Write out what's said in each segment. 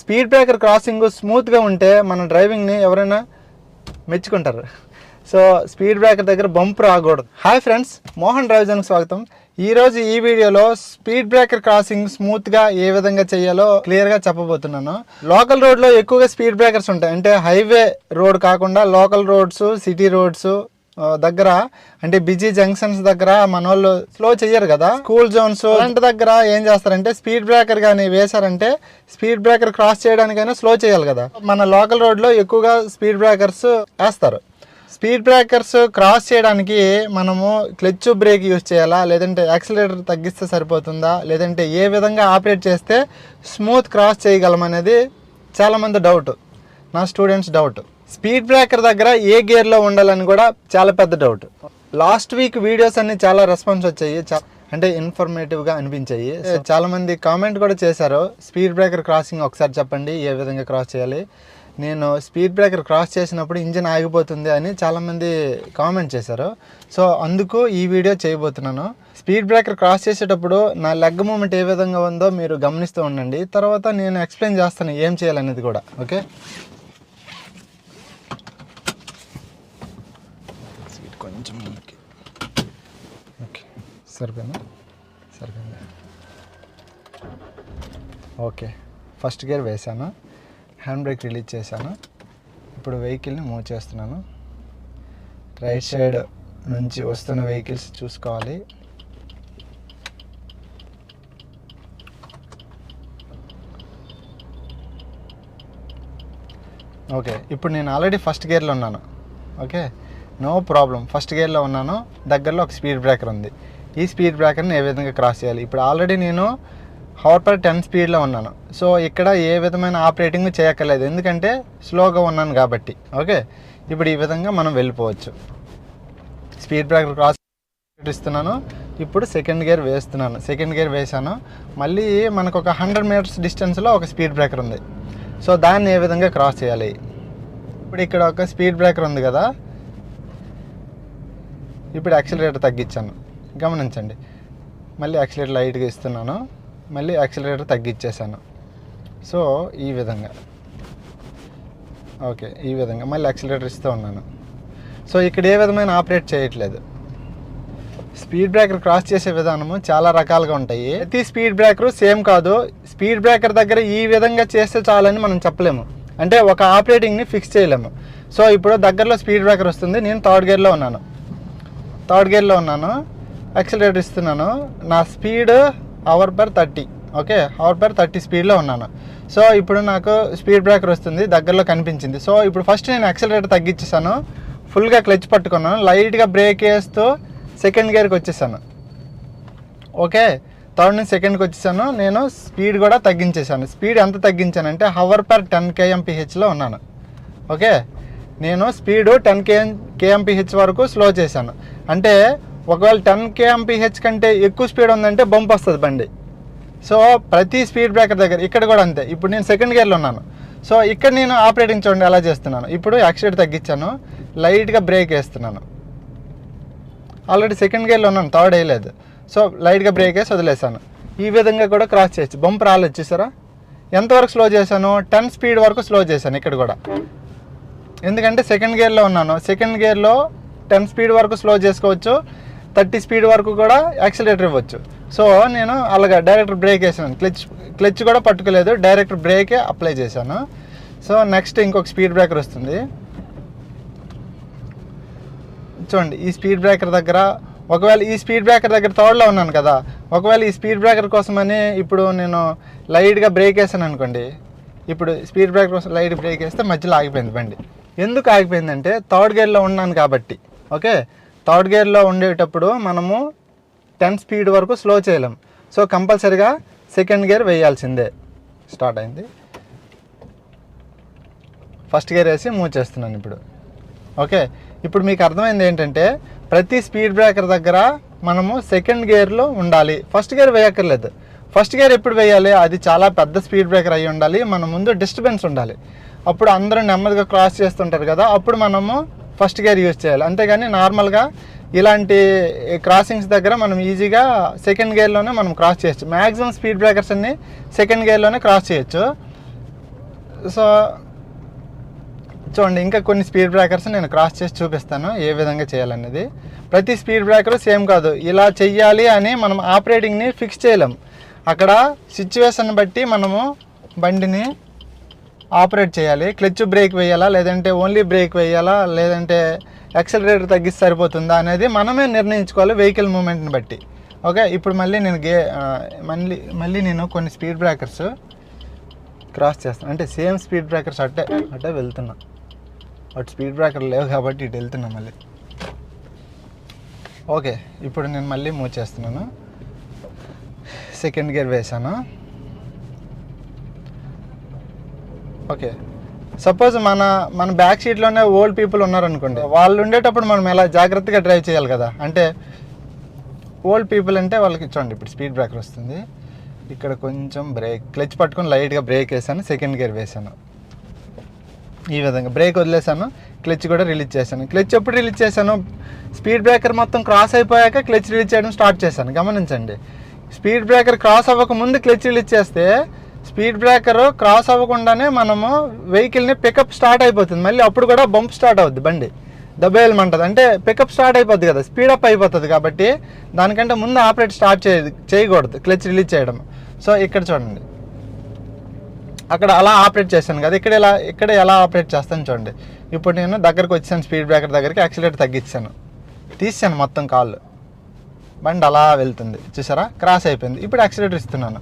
Speed breaker crossing స్మూత్గా ఉంటే మన డ్రైవింగ్ని ఎవరైనా మెచ్చుకుంటారు. సో స్పీడ్ బ్రేకర్ దగ్గర బంప్ రాకూడదు. హాయ్ ఫ్రెండ్స్ మోహన్ డ్రైవ్ స్వాగతం. ఈరోజు ఈ వీడియోలో స్పీడ్ బ్రేకర్ క్రాసింగ్ స్మూత్గా ఏ విధంగా చేయాలో క్లియర్గా చెప్పబోతున్నాను. లోకల్ రోడ్లో ఎక్కువగా స్పీడ్ బ్రేకర్స్ ఉంటాయి. అంటే హైవే రోడ్ కాకుండా లోకల్ రోడ్స్ సిటీ రోడ్స్ దగ్గర అంటే బిజీ జంక్షన్స్ దగ్గర మన వాళ్ళు స్లో చెయ్యరు కదా. స్కూల్ జోన్స్ అలాంటి దగ్గర ఏం చేస్తారంటే స్పీడ్ బ్రేకర్ కానీ వేశారంటే స్పీడ్ బ్రేకర్ క్రాస్ చేయడానికైనా స్లో చేయాలి కదా. మన లోకల్ రోడ్లో ఎక్కువగా స్పీడ్ బ్రేకర్స్ వేస్తారు. స్పీడ్ బ్రేకర్స్ క్రాస్ చేయడానికి మనము క్లచ్ బ్రేక్ యూస్ చేయాలా లేదంటే యాక్సిలేటర్ తగ్గిస్తే సరిపోతుందా లేదంటే ఏ విధంగా ఆపరేట్ చేస్తే స్మూత్ క్రాస్ చేయగలం అనేది చాలామంది డౌట్ నా స్టూడెంట్స్ డౌట్. స్పీడ్ బ్రేకర్ దగ్గర ఏ గేర్లో ఉండాలని కూడా చాలా పెద్ద డౌట్. లాస్ట్ వీక్ వీడియోస్ అన్ని చాలా రెస్పాన్స్ వచ్చాయి. చా- అంటే ఇన్ఫర్మేటివ్గా అనిపించాయి. చాలా మంది కామెంట్ కూడా చేశారు. స్పీడ్ బ్రేకర్ క్రాసింగ్ ఒకసారి చెప్పండి ఏ విధంగా క్రాస్ చేయాలి? నేను స్పీడ్ బ్రేకర్ క్రాస్ చేసినప్పుడు ఇంజిన్ ఆగిపోతుంది అని చాలామంది కామెంట్ చేశారు. సో అందుకు ఈ వీడియో చేయబోతున్నాను. స్పీడ్ బ్రేకర్ క్రాస్ చేసేటప్పుడు నా లెగ్ మూమెంట్ ఏ విధంగా ఉందో మీరు గమనిస్తూ ఉండండి. తర్వాత నేను ఎక్స్ప్లెయిన్ చేస్తాను ఏం చేయాలనేది కూడా. ఓకే సీట్ కొంచెం ముందుకి ఓకే సరిపోయిందా? సరిపోయిందా. ఓకే. ఫస్ట్ గేర్ వేసాను హ్యాండ్ బ్రేక్ రిలీజ్ చేశాను. ఇప్పుడు వెహికల్ని మూవ్ చేస్తున్నాను. రైట్ సైడ్ నుంచి వస్తున్న వెహికల్స్ చూసుకోవాలి. ఓకే. ఇప్పుడు నేను ఆల్రెడీ ఫస్ట్ గేర్లో ఉన్నాను. ఓకే? No problem. ఫస్ట్ గేర్లో ఉన్నాను. దగ్గరలో ఒక స్పీడ్ బ్రేకర్ ఉంది. ఈ స్పీడ్ బ్రేకర్ని ఏ విధంగా క్రాస్ చేయాలి? ఇప్పుడు ఆల్రెడీ నేను హవర్ పర్ టెన్ స్పీడ్లో ఉన్నాను. సో ఇక్కడ ఏ విధమైన ఆపరేటింగ్ చేయక్కర్లేదు. ఎందుకంటే స్లోగా ఉన్నాను కాబట్టి. ఓకే? ఇప్పుడు ఈ విధంగా మనం వెళ్ళిపోవచ్చు. స్పీడ్ బ్రేకర్ క్రాస్ ఇస్తున్నాను. ఇప్పుడు సెకండ్ గేర్ వేస్తున్నాను. సెకండ్ గేర్ వేశాను. మళ్ళీ మనకు ఒక హండ్రెడ్ మీటర్స్ డిస్టెన్స్లో ఒక స్పీడ్ బ్రేకర్ ఉంది. సో దాన్ని ఏ విధంగా క్రాస్ చేయాలి? ఇప్పుడు ఇక్కడ ఒక స్పీడ్ బ్రేకర్ ఉంది కదా? ఇప్పుడు యాక్సిలరేటర్ తగ్గించాను. గమనించండి. మళ్ళీ యాక్సిలేటర్ లైట్గా ఇస్తున్నాను. మళ్ళీ యాక్సిలరేటర్ తగ్గిచ్చేసాను. సో ఈ విధంగా. ఓకే ఈ విధంగా. మళ్ళీ యాక్సిలేటర్ ఇస్తూ ఉన్నాను. సో ఇక్కడ ఏ విధమైన ఆపరేట్ చేయట్లేదు. స్పీడ్ బ్రేకర్ క్రాస్ చేసే విధానము చాలా రకాలుగా ఉంటాయి. ప్రతి స్పీడ్ బ్రేకర్ సేమ్ కాదు. స్పీడ్ బ్రేకర్ దగ్గర ఈ విధంగా చేస్తే చాలని మనం చెప్పలేము. అంటే ఒక ఆపరేటింగ్ని ఫిక్స్ చేయలేము. సో ఇప్పుడు దగ్గరలో స్పీడ్ బ్రేకర్ వస్తుంది. నేను థర్డ్ గేర్లో ఉన్నాను. థర్డ్ గేర్లో ఉన్నాను. యాక్సిలరేటర్ ఇస్తున్నాను. నా speed hour per thirty okay? Hour per thirty స్పీడ్లో ఉన్నాను. సో ఇప్పుడు నాకు స్పీడ్ బ్రేకర్ వస్తుంది దగ్గరలో కనిపించింది. సో ఇప్పుడు ఫస్ట్ నేను యాక్సిలరేటర్ తగ్గించేసాను ఫుల్గా క్లచ్ పట్టుకున్నాను. లైట్గా బ్రేక్ వేస్తూ సెకండ్ గేర్కి వచ్చేసాను ఓకే? థర్డ్ నుంచి సెకండ్కి వచ్చేసాను నేను స్పీడ్ కూడా తగ్గించేసాను స్పీడ్ ఎంత తగ్గించానంటే హవర్ పర్ టెన్ కేఎంపిహెచ్లో ఉన్నాను. ఓకే? నేను స్పీడు టెన్ కేఎం కేఎంపిహెచ్ వరకు స్లో చేశాను. అంటే ఒకవేళ టెన్ కేఎంపీహెచ్ కంటే ఎక్కువ స్పీడ్ ఉందంటే బంప్ వస్తుంది బండి. సో ప్రతి స్పీడ్ బ్రేకర్ దగ్గర ఇక్కడ కూడా అంతే. ఇప్పుడు నేను సెకండ్ గేర్లో ఉన్నాను. సో ఇక్కడ నేను ఆపరేటింగ్ చూడండి ఎలా చేస్తున్నాను. ఇప్పుడు యాక్సిడెంట్ తగ్గించాను. లైట్గా బ్రేక్ వేస్తున్నాను. ఆల్రెడీ సెకండ్ గేర్లో ఉన్నాను థర్డ్ వేయలేదు. సో లైట్గా బ్రేక్ వేసి వదిలేసాను ఈ విధంగా కూడా క్రాస్ చేయొచ్చు. బంప్ రాలేదు చూసారా? ఎంతవరకు స్లో చేశాను? టెన్ స్పీడ్ వరకు స్లో చేశాను ఇక్కడ కూడా. ఎందుకంటే సెకండ్ గేర్లో ఉన్నాను. సెకండ్ గేర్లో టెన్ స్పీడ్ వరకు స్లో చేసుకోవచ్చు. థర్టీ స్పీడ్ వరకు కూడా యాక్సిలేటర్ ఇవ్వచ్చు. సో నేను అలాగా డైరెక్ట్ బ్రేక్ వేసాను. క్లచ్ క్లచ్ కూడా పట్టుకోలేదు. డైరెక్ట్ బ్రేకే అప్లై చేశాను. సో నెక్స్ట్ ఇంకొక స్పీడ్ బ్రేకర్ వస్తుంది. చూడండి ఈ స్పీడ్ బ్రేకర్ దగ్గర ఒకవేళ ఈ స్పీడ్ బ్రేకర్ దగ్గర థర్డ్లో ఉన్నాను కదా ఒకవేళ ఈ స్పీడ్ బ్రేకర్ కోసమని ఇప్పుడు నేను లైట్గా బ్రేక్ వేసాను అనుకోండి ఇప్పుడు స్పీడ్ బ్రేకర్ కోసం లైట్ బ్రేక్ వేస్తే మధ్యలో ఆగిపోయింది బండి. ఎందుకు ఆగిపోయిందంటే థర్డ్ గేర్లో ఉన్నాను కాబట్టి. ఓకే? థర్డ్ గేర్లో ఉండేటప్పుడు మనము టెన్ స్పీడ్ వరకు స్లో చేయలేం. సో కంపల్సరిగా సెకండ్ గేర్ వేయాల్సిందే. స్టార్ట్ అయింది. ఫస్ట్ గేర్ వేసి మూవ్ చేస్తున్నాను ఇప్పుడు. ఓకే? ఇప్పుడు మీకు అర్థమైంది ఏంటంటే ప్రతి స్పీడ్ బ్రేకర్ దగ్గర మనము సెకండ్ గేర్లో ఉండాలి. ఫస్ట్ గేర్ వేయక్కర్లేదు. ఫస్ట్ గేర్ ఎప్పుడు వేయాలి? అది చాలా పెద్ద స్పీడ్ బ్రేకర్ అయి ఉండాలి. మన ముందు డిస్టర్బెన్స్ ఉండాలి. అప్పుడు అందరూ నెమ్మదిగా క్రాస్ చేస్తుంటారు కదా. అప్పుడు మనము ఫస్ట్ గేర్ యూజ్ చేయాలి. అంతేగాని నార్మల్గా ఇలాంటి క్రాసింగ్స్ దగ్గర మనం ఈజీగా సెకండ్ గేర్లోనే మనం క్రాస్ చేయొచ్చు. మ్యాక్సిమం స్పీడ్ బ్రేకర్స్ అన్ని సెకండ్ గేర్లోనే క్రాస్ చేయొచ్చు. సో చూడండి ఇంకా కొన్ని స్పీడ్ బ్రేకర్స్ నేను క్రాస్ చేసి చూపిస్తాను ఏ విధంగా చేయాలనేది. ప్రతి స్పీడ్ బ్రేకర్ సేమ్ కాదు. ఇలా చెయ్యాలి అని మనం ఆపరేటింగ్ని ఫిక్స్ చేయలేం. అక్కడ సిచ్యువేషన్ బట్టి మనము బండిని ఆపరేట్ చేయాలి. క్లచ్ బ్రేక్ వేయాలా లేదంటే ఓన్లీ బ్రేక్ వేయాలా లేదంటే యాక్సలరేటర్ తగ్గిస్తే సరిపోతుందా అనేది మనమే నిర్ణయించుకోవాలి వెహికల్ మూమెంట్ని బట్టి. ఓకే? ఇప్పుడు మళ్ళీ నేను గే మళ్ళీ మళ్ళీ నేను కొన్ని స్పీడ్ బ్రేకర్స్ క్రాస్ చేస్తాను అంటే సేమ్ స్పీడ్ బ్రేకర్స్ అట్టే అట్టే వెళ్తున్నా. అటు స్పీడ్ బ్రేకర్ లేవు కాబట్టి ఇటు వెళ్తున్నా మళ్ళీ. ఓకే? ఇప్పుడు నేను మళ్ళీ మూవ్ చేస్తున్నాను. సెకండ్ గేర్ వేసాను ఓకే సపోజ్ మన మన బ్యాక్ సీట్లోనే ఓల్డ్ పీపుల్ ఉన్నారనుకోండి వాళ్ళు ఉండేటప్పుడు మనం ఎలా జాగ్రత్తగా డ్రైవ్ చేయాలి కదా? అంటే ఓల్డ్ పీపుల్ అంటే వాళ్ళకి చూడండి ఇప్పుడు స్పీడ్ బ్రేకర్ వస్తుంది. ఇక్కడ కొంచెం బ్రేక్ క్లచ్ పట్టుకొని లైట్గా బ్రేక్ వేసాను సెకండ్ గేర్ వేసాను. ఈ విధంగా బ్రేక్ వదిలేసాను క్లచ్ కూడా రిలీజ్ చేశాను. క్లచ్ ఎప్పుడు రిలీజ్ చేశాను? స్పీడ్ బ్రేకర్ మొత్తం క్రాస్ అయిపోయాక క్లచ్ రిలీజ్ చేయడం స్టార్ట్ చేశాను. గమనించండి. స్పీడ్ బ్రేకర్ క్రాస్ అవ్వక ముందు క్లచ్ రిలీజ్ చేస్తే స్పీడ్ బ్రేకర్ క్రాస్ అవ్వకుండానే మనము వెహికల్ని పికప్ స్టార్ట్ అయిపోతుంది. మళ్ళీ అప్పుడు కూడా బంప్ స్టార్ట్ అవుద్ది బండి. దెబ్బేయమంటది. అంటే పికప్ స్టార్ట్ అయిపోద్ది కదా స్పీడ్ అప్ అయిపోతుంది కాబట్టి దానికంటే ముందు ఆపరేట్ స్టార్ట్ చేయ చేయకూడదు క్లచ్ రిలీజ్ చేయడం. సో ఇక్కడ చూడండి. అక్కడ అలా ఆపరేట్ చేశాను కదా ఇక్కడ ఎలా ఇక్కడ ఎలా ఆపరేట్ చేస్తాను చూడండి. ఇప్పుడు నేను దగ్గరకు వచ్చాను స్పీడ్ బ్రేకర్ దగ్గరికి యాక్సిలేటర్ తగ్గించాను తీసాను మొత్తం కాళ్ళు. బండి అలా వెళ్తుంది. చూసారా? క్రాస్ అయిపోయింది. ఇప్పుడు యాక్సిలేటర్ ఇస్తున్నాను.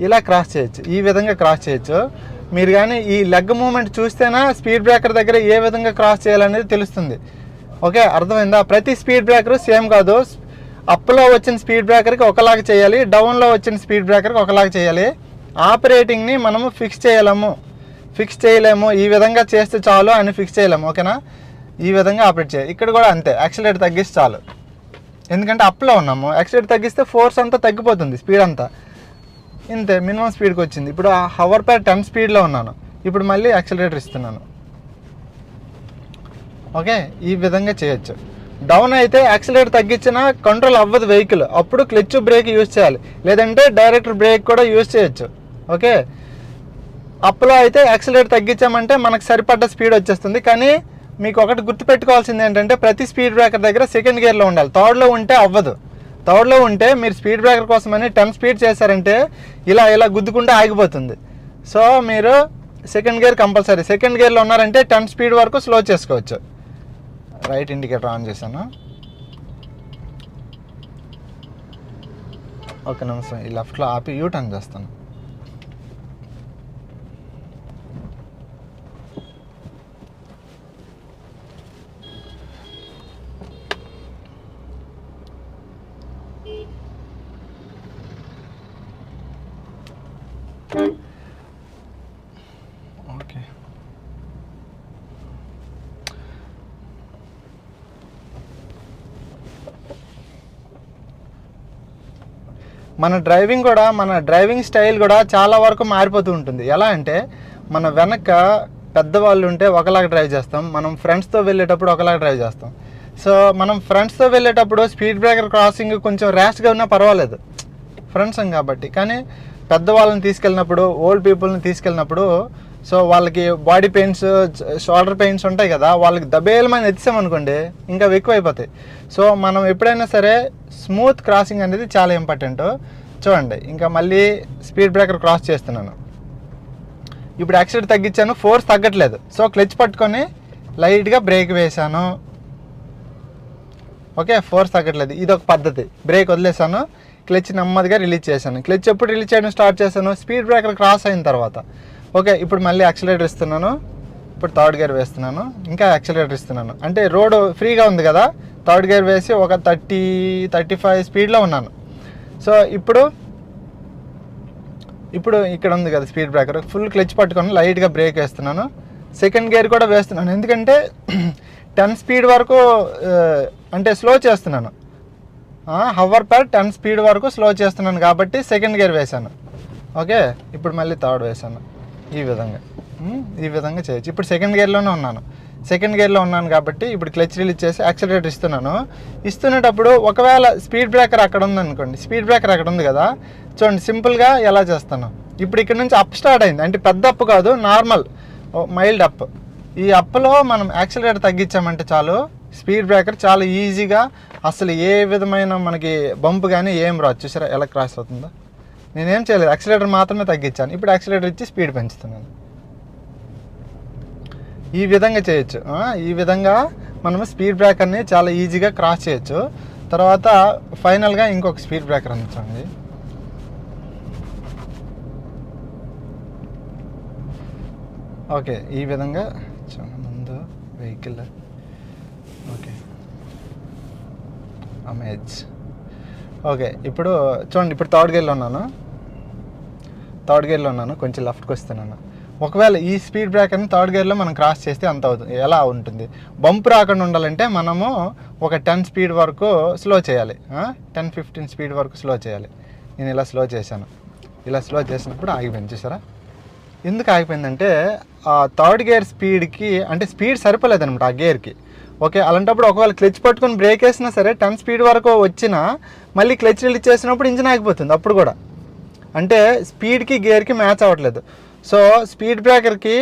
ఇలా క్రాస్ చేయొచ్చు. ఈ విధంగా క్రాస్ చేయొచ్చు. మీరు కానీ ఈ లెగ్ మూమెంట్ చూస్తేనా స్పీడ్ బ్రేకర్ దగ్గర ఏ విధంగా క్రాస్ చేయాలనేది తెలుస్తుంది. ఓకే అర్థమైందా? ప్రతి స్పీడ్ బ్రేకర్ సేమ్ కాదు. అప్లో వచ్చిన స్పీడ్ బ్రేకర్కి ఒకలాగా చేయాలి. డౌన్లో వచ్చిన స్పీడ్ బ్రేకర్కి ఒకలాగా చేయాలి. ఆపరేటింగ్ని మనము ఫిక్స్ చేయలేము. ఫిక్స్ చేయలేము. ఈ విధంగా చేస్తే చాలు అని ఫిక్స్ చేయలేము. ఓకేనా ఈ విధంగా ఆపరేట్ చేయాలి. ఇక్కడ కూడా అంతే. యాక్సిలేట్ తగ్గిస్తే చాలు. ఎందుకంటే అప్లో ఉన్నాము. యాక్సిలేట్ తగ్గిస్తే ఫోర్స్ అంతా తగ్గిపోతుంది. స్పీడ్ అంతా. ఇంతే మినిమం స్పీడ్కి వచ్చింది. ఇప్పుడు ఆ హవర్ పర్ టెన్ స్పీడ్లో ఉన్నాను. ఇప్పుడు మళ్ళీ యాక్సిలరేటర్ ఇస్తున్నాను. ఓకే? ఈ విధంగా చేయొచ్చు. డౌన్ అయితే యాక్సిలేటర్ తగ్గించినా కంట్రోల్ అవ్వదు వెహికల్ అప్పుడు క్లిచ్ బ్రేక్ యూజ్ చేయాలి. లేదంటే డైరెక్ట్ బ్రేక్ కూడా యూజ్ చేయొచ్చు. ఓకే? అప్లో అయితే యాక్సిలేటర్ తగ్గించామంటే మనకు సరిపడ్డ స్పీడ్ వచ్చేస్తుంది. కానీ మీకు ఒకటి గుర్తుపెట్టుకోవాల్సింది ఏంటంటే ప్రతి స్పీడ్ బ్రేకర్ దగ్గర సెకండ్ గేర్లో ఉండాలి. థర్డ్లో ఉంటే అవ్వదు. థర్డ్లో ఉంటే మీరు స్పీడ్ బ్రేకర్ కోసమని టెన్ స్పీడ్ చేశారంటే ఇలా ఇలా గుద్దుకుంటే ఆగిపోతుంది. సో మీరు సెకండ్ గేర్ కంపల్సరీ సెకండ్ గేర్లో ఉన్నారంటే టెన్ స్పీడ్ వరకు స్లో చేసుకోవచ్చు. రైట్ ఇండికేటర్ ఆన్ చేశాను. ఒక నిమిషం ఈ లెఫ్ట్లో ఆపి యూ టర్న్ చేస్తాను ఓకే మన డ్రైవింగ్ కూడా మన డ్రైవింగ్ స్టైల్ కూడా చాలా వరకు మారిపోతూ ఉంటుంది. ఎలా అంటే మన వెనక పెద్దవాళ్ళు ఉంటే ఒకలాగా డ్రైవ్ చేస్తాం. మనం ఫ్రెండ్స్తో వెళ్ళేటప్పుడు ఒకలాగా డ్రైవ్ చేస్తాం. సో మనం ఫ్రెండ్స్తో వెళ్ళేటప్పుడు స్పీడ్ బ్రేకర్ క్రాసింగ్ కొంచెం ర్యాష్గా ఉన్నా పర్వాలేదు. ఫ్రెండ్స్ కాబట్టి. కానీ పెద్దవాళ్ళని తీసుకెళ్ళినప్పుడు ఓల్డ్ పీపుల్ని తీసుకెళ్ళినప్పుడు సో వాళ్ళకి బాడీ పెయిన్స్ షోల్డర్ పెయిన్స్ ఉంటాయి కదా వాళ్ళకి దబేలమైన ఎత్తిసామనుకోండి ఇంకా ఎక్కువ అయిపోతాయి సో మనం ఎప్పుడైనా సరే స్మూత్ క్రాసింగ్ అనేది చాలా ఇంపార్టెంట్ చూడండి ఇంకా మళ్ళీ స్పీడ్ బ్రేకర్ క్రాస్ చేస్తున్నాను. ఇప్పుడు యాక్సిడెంట్ తగ్గించాను ఫోర్స్ తగ్గట్లేదు. సో క్లచ్ పట్టుకొని లైట్గా బ్రేక్ వేశాను. ఓకే ఫోర్స్ తగ్గట్లేదు. ఇది ఒక పద్ధతి. బ్రేక్ వదిలేసాను క్లచ్ నెమ్మదిగా రిలీజ్ చేశాను. క్లచ్ ఎప్పుడు రిలీజ్ చేయడం స్టార్ట్ చేశాను? స్పీడ్ బ్రేకర్ క్రాస్ అయిన తర్వాత. ఓకే ఇప్పుడు మళ్ళీ యాక్సిలేటర్ ఇస్తున్నాను. ఇప్పుడు థర్డ్ గేర్ వేస్తున్నాను. ఇంకా యాక్సిలేటర్ ఇస్తున్నాను. అంటే రోడ్ ఫ్రీగా ఉంది కదా థర్డ్ గేర్ వేసి ఒక థర్టీ థర్టీ ఫైవ్ స్పీడ్లో ఉన్నాను. సో ఇప్పుడు ఇప్పుడు ఇక్కడ ఉంది కదా స్పీడ్ బ్రేకర్ ఫుల్ క్లచ్ పట్టుకొని లైట్గా బ్రేక్ వేస్తున్నాను. సెకండ్ గేర్ కూడా వేస్తున్నాను. ఎందుకంటే టెన్ స్పీడ్ వరకు అంటే స్లో చేస్తున్నాను. హవర్ పర్ టెన్ స్పీడ్ వరకు స్లో చేస్తున్నాను కాబట్టి సెకండ్ గేర్ వేశాను. ఓకే ఇప్పుడు మళ్ళీ థర్డ్ వేశాను. ఈ విధంగా. ఈ విధంగా చేయొచ్చు. ఇప్పుడు సెకండ్ గేర్లోనే ఉన్నాను. సెకండ్ గేర్లో ఉన్నాను కాబట్టి ఇప్పుడు క్లచ్ రిలీజ్ చేసి యాక్సిలరేటర్ ఇస్తున్నాను. ఇస్తున్నప్పుడు ఒకవేళ స్పీడ్ బ్రేకర్ అక్కడ ఉంది అనుకోండి స్పీడ్ బ్రేకర్ అక్కడ ఉంది కదా. చూడండి సింపుల్గా ఎలా చేస్తాను. ఇప్పుడు ఇక్కడ నుంచి అప్ స్టార్ట్ అయింది. అంటే పెద్ద అప్ కాదు నార్మల్ మైల్డ్ అప్ ఈ అప్లో మనం యాక్సిలరేటర్ తగ్గించామంటే చాలు స్పీడ్ బ్రేకర్ చాలా ఈజీగా అసలు ఏ విధమైన మనకి బంప్ కానీ ఏం రాదు. చూసారా ఎలా క్రాస్ అవుతుందో? నేనేం చేయలేదు. యాక్సిలేటర్ మాత్రమే తగ్గించాను. ఇప్పుడు యాక్సిలేటర్ ఇచ్చి స్పీడ్ పెంచుతున్నాను. ఈ విధంగా చేయొచ్చు. ఈ విధంగా మనం స్పీడ్ బ్రేకర్ని చాలా ఈజీగా క్రాస్ చేయొచ్చు. తర్వాత ఫైనల్గా ఇంకొక స్పీడ్ బ్రేకర్ అందించండి ఓకే ఈ విధంగా ముందు వెహికల్. ఓకే. అమేజ్ ఓకే ఇప్పుడు చూడండి ఇప్పుడు థర్డ్ గేర్లో ఉన్నాను. థర్డ్ గేర్లో ఉన్నాను కొంచెం లెఫ్ట్కి వస్తున్నాను. ఒకవేళ ఈ స్పీడ్ బ్రేకర్ని థర్డ్ గేర్లో మనం క్రాస్ చేస్తే అంత అవుతుంది ఎలా ఉంటుంది? బంప్ రాకుండా ఉండాలంటే మనము ఒక టెన్ స్పీడ్ వరకు స్లో చేయాలి. టెన్ ఫిఫ్టీన్ స్పీడ్ వరకు స్లో చేయాలి. నేను ఇలా స్లో చేశాను. ఇలా స్లో చేసినప్పుడు ఆగిపోయింది చూసారా? ఎందుకు ఆగిపోయిందంటే ఆ థర్డ్ గేర్ స్పీడ్కి అంటే స్పీడ్ సరిపోలేదు అనమాట ఆ గేర్కి. ఓకే అలాంటప్పుడు ఒకవేళ క్లచ్ పట్టుకొని బ్రేక్ వేసినా సరే టెన్ స్పీడ్ వరకు వచ్చినా మళ్ళీ క్లచ్ రిలీజ్ చేసినప్పుడు ఇంజిన్ ఆగిపోతుంది అప్పుడు కూడా. అంటే స్పీడ్కి గేర్కి మ్యాచ్ అవ్వట్లేదు. సో స్పీడ్ బ్రేకర్కి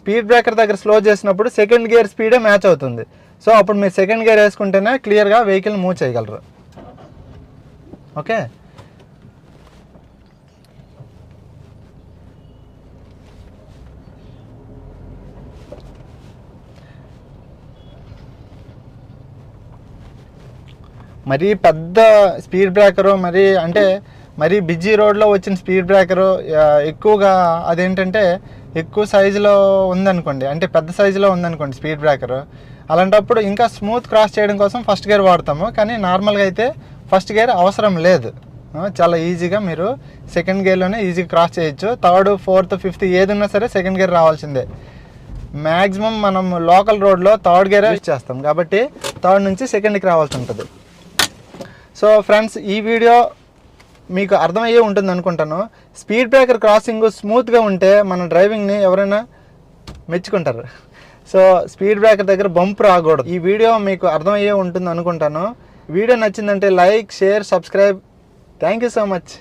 స్పీడ్ బ్రేకర్ దగ్గర స్లో చేసినప్పుడు సెకండ్ గేర్ స్పీడే మ్యాచ్ అవుతుంది. సో అప్పుడు మీరు సెకండ్ గేర్ వేసుకుంటేనే క్లియర్గా వెహికల్ మూవ్ చేయగలరు. ఓకే? మరీ పెద్ద స్పీడ్ బ్రేకరు మరి అంటే మరీ బిజీ రోడ్లో వచ్చిన స్పీడ్ బ్రేకరు ఎక్కువగా అదేంటంటే ఎక్కువ సైజులో ఉందనుకోండి అంటే పెద్ద సైజులో ఉందనుకోండి స్పీడ్ బ్రేకరు. అలాంటప్పుడు ఇంకా స్మూత్ క్రాస్ చేయడం కోసం ఫస్ట్ గేర్ వాడతాము కానీ నార్మల్గా అయితే ఫస్ట్ గేర్ అవసరం లేదు. చాలా ఈజీగా మీరు సెకండ్ గేర్లోనే ఈజీగా క్రాస్ చేయొచ్చు. థర్డ్ ఫోర్త్ ఫిఫ్త్ ఏది ఉన్నా సరే సెకండ్ గేర్ రావాల్సిందే. మ్యాక్సిమం మనం లోకల్ రోడ్లో థర్డ్ గేర్ యూజ్ చేస్తాం. కాబట్టి థర్డ్ నుంచి సెకండ్కి రావాల్సి ఉంటుంది. సో ఫ్రెండ్స్ ఈ వీడియో మీకు అర్థమయ్యే ఉంటుంది అనుకుంటాను. స్పీడ్ బ్రేకర్ క్రాసింగ్ స్మూత్గా ఉంటే మన డ్రైవింగ్ని ఎవరైనా మెచ్చుకుంటారు. సో స్పీడ్ బ్రేకర్ దగ్గర బంప్ రాకూడదు. ఈ వీడియో మీకు అర్థమయ్యే ఉంటుంది అనుకుంటాను. వీడియో నచ్చిందంటే like share subscribe. Thank you so much.